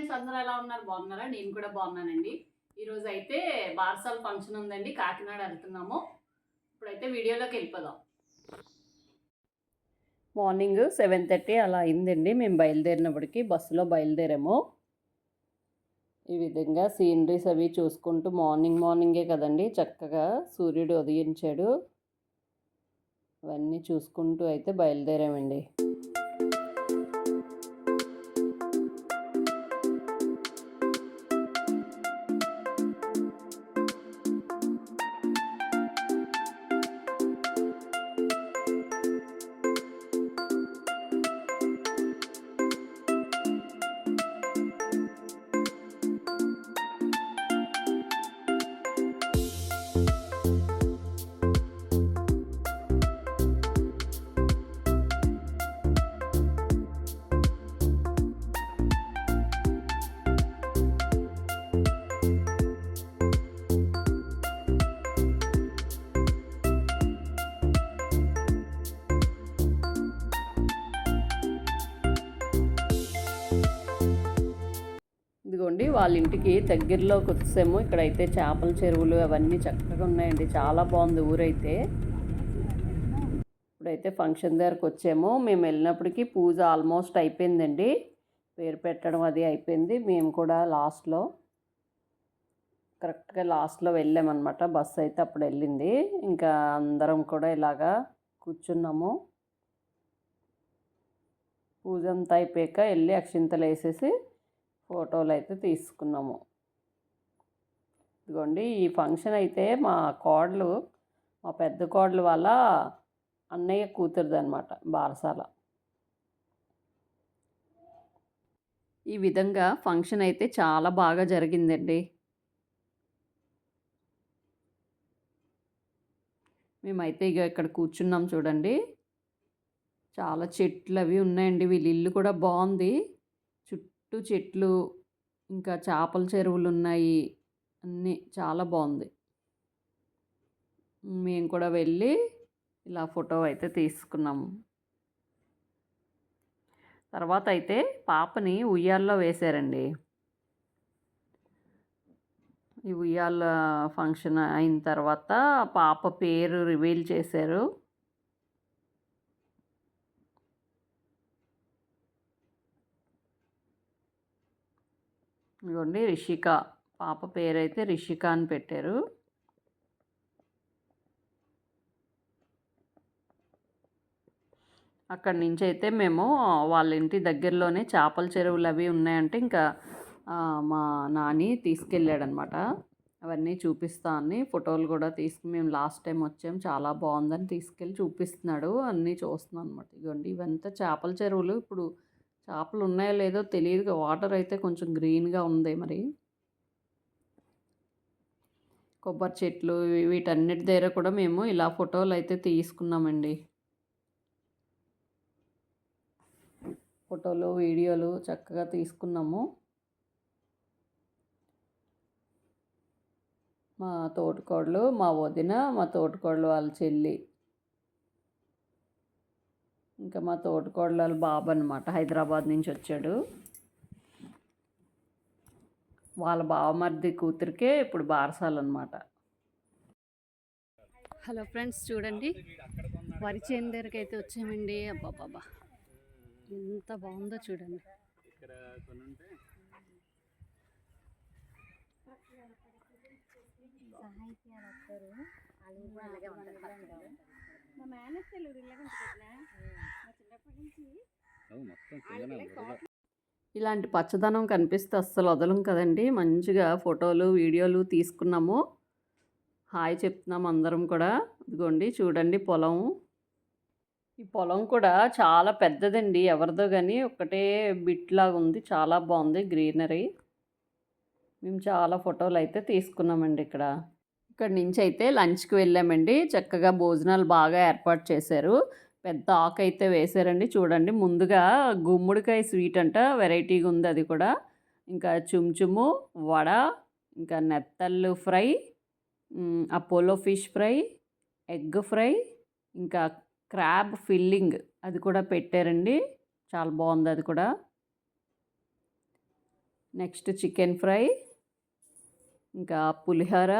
Friends అందరూ ఎలా ఉన్నారు? బాగున్నారా? నేను కూడా బాగున్నానండి. ఈరోజు అయితే బార్సాల్ ఫంక్షన్ ఉందండి. కాకినాడ వెళ్తున్నాము. ఇప్పుడైతే వీడియోలోకి వెళ్ళిపోదాం. మార్నింగ్ సెవెన్ థర్టీ అలా అయిందండి. మేము బయలుదేరినప్పటికీ బస్సులో బయలుదేరాము. ఈ విధంగా సీనరీస్ అవి చూసుకుంటూ మార్నింగ్ మార్నింగే కదండి. చక్కగా సూర్యుడు ఉదయించాడు. అవన్నీ చూసుకుంటూ అయితే బయలుదేరామండి. ఇదిగోండి వాళ్ళ ఇంటికి దగ్గరలోకి వచ్చాము ఇక్కడైతే చేపల చెరువులు అవన్నీ చక్కగా ఉన్నాయండి. చాలా బాగుంది ఊరైతే. ఇప్పుడైతే ఫంక్షన్ దగ్గరకు వచ్చాము. మేము వెళ్ళినప్పటికీ పూజ ఆల్మోస్ట్ అయిపోయిందండి. పేరు పెట్టడం అది అయిపోయింది. మేము కూడా లాస్ట్లో కరెక్ట్గా లాస్ట్లో వెళ్ళామన్నమాట. బస్సు అయితే అప్పుడు వెళ్ళింది. ఇంకా అందరం కూడా ఇలాగా కూర్చున్నాము. పూజ అంతా అయిపోయాక వెళ్ళి అక్షింతలు వేసేసి ఫోటోలు అయితే తీసుకున్నాము. ఇదిగోండి ఈ ఫంక్షన్ అయితే మా కోడలు మా పెద్ద కోడలు వాళ్ళ అన్నయ్య కూతురుది అనమాట బారసాల. ఈ విధంగా ఫంక్షన్ అయితే చాలా బాగా జరిగిందండి. మేమైతే ఇక ఇక్కడ కూర్చున్నాం చూడండి. చాలా చెట్లు అవి ఉన్నాయండి వీళ్ళ ఇల్లు కూడా బాగుంది. చుట్టూ చెట్లు ఇంకా చేపల చెరువులు ఉన్నాయి అన్నీ చాలా బాగుంది మేము కూడా వెళ్ళి ఇలా ఫోటో అయితే తీసుకున్నాము తర్వాత అయితే పాపని ఉయ్యాల్లో వేశారండి ఈ ఉయ్యాల ఫంక్షన్ అయిన తర్వాత పాప పేరు రివీల్ చేశారు. ఇదిగోండి రిషిక పాప పేరైతే రిషిక అని పెట్టారు. అక్కడి నుంచి అయితే మేము వాళ్ళ ఇంటి దగ్గరలోనే చేపల చెరువులు అవి ఉన్నాయంటే ఇంకా మా నాని తీసుకెళ్ళాడనమాట అవన్నీ చూపిస్తా అని ఫోటోలు కూడా తీసుకుని మేము లాస్ట్ టైం వచ్చాం. చాలా బాగుందని తీసుకెళ్ళి చూపిస్తున్నాడు. అన్నీ చూస్తున్నాం అనమాట ఇదిగోండి ఇవంతా చేపల చెరువులు. ఇప్పుడు చేపలు ఉన్నాయో లేదో తెలియదు వాటర్ అయితే కొంచెం గ్రీన్గా ఉంది మరి. కొబ్బరి చెట్లు వీటన్నిటి దగ్గర కూడా మేము ఇలా ఫోటోలు అయితే తీసుకున్నామండి. ఫోటోలు వీడియోలు చక్కగా తీసుకున్నాము. మా తోటికోడలు మా వదిన మా తోటికోడలు వాళ్ళ చెల్లి. ఇంకా మా తోటికోడలు బాబు అనమాట హైదరాబాద్ నుంచి వచ్చాడు. వాళ్ళ బావమర్ది కూతురికే ఇప్పుడు బారసాలన్నమాట హలో ఫ్రెండ్స్ చూడండి. వరి చేను దగ్గరికి అయితే వచ్చామండి. అబ్బాబాబా ఎంత బాగుందో చూడండి. మా మేనత్తలు ఇలాగ ఉంటుంది మా చిన్నప్పటి నుంచి ఇలాంటి పచ్చదనం కనిపిస్తే అస్సలు వదలం కదండి. మంచిగా ఫోటోలు వీడియోలు తీసుకున్నాము. హాయ్ చెప్తున్నాము అందరం కూడా. ఇదిగోండి చూడండి పొలం. ఈ పొలం కూడా చాలా పెద్దదండి. ఎవరిదో కానీ ఒకటే బిట్ లాగా ఉంది. చాలా బాగుంది గ్రీనరీ. మేము చాలా ఫోటోలు అయితే తీసుకున్నామండి ఇక్కడ. అక్కడి నుంచి అయితే లంచ్కి వెళ్ళామండి. చక్కగా భోజనాలు బాగా ఏర్పాటు చేశారు. పెద్ద ఆకు అయితే వేశారండి. చూడండి ముందుగా గుమ్మడికాయ స్వీట్ అంట వెరైటీగా ఉంది అది కూడా. ఇంకా చుమ్చుము వడ ఇంకా నెత్తళ్ళు fry Apollo fish fry egg fry ఇంకా క్రాబ్ ఫిల్లింగ్ అది కూడా పెట్టారండి. చాలా బాగుంది అది కూడా. నెక్స్ట్ చికెన్ ఫ్రై ఇంకా పులిహోర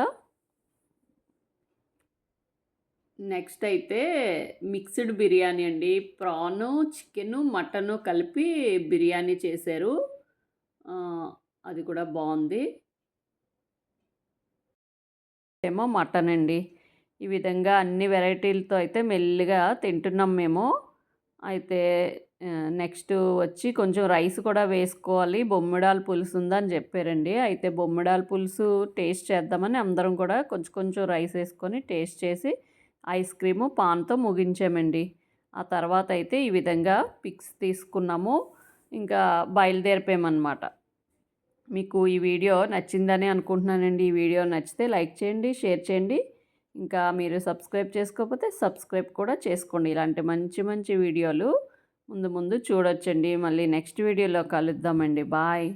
నెక్స్ట్ అయితే మిక్స్డ్ బిర్యానీ అండి. ప్రాను చికెను మటను కలిపి బిర్యానీ చేశారు. అది కూడా బాగుంది. ఏమో మటన్ అండి. ఈ విధంగా అన్ని వెరైటీలతో అయితే మెల్లిగా తింటున్నాం మేము. అయితే నెక్స్ట్ వచ్చి కొంచెం రైస్ కూడా వేసుకోవాలి. బొమ్మిడాల పులుసు ఉందని చెప్పారండి. అయితే బొమ్మిడాల పులుసు టేస్ట్ చేద్దామని అందరం కూడా కొంచెం కొంచెం రైస్ వేసుకొని టేస్ట్ చేసి ఐస్ క్రీము పాన్తో ముగించామండి. ఆ తర్వాత అయితే ఈ విధంగా పిక్స్ తీసుకున్నాము. ఇంకా బయలుదేరిపోయామన్నమాట. మీకు ఈ వీడియో నచ్చిందని అనుకుంటున్నానండి. ఈ వీడియో నచ్చితే లైక్ చేయండి షేర్ చేయండి. ఇంకా మీరు సబ్స్క్రైబ్ చేసుకోకపోతే సబ్స్క్రైబ్ కూడా చేసుకోండి. ఇలాంటి మంచి మంచి వీడియోలు ముందు ముందు చూడొచ్చండి. మళ్ళీ నెక్స్ట్ వీడియోలో కలుద్దామండి. బాయ్.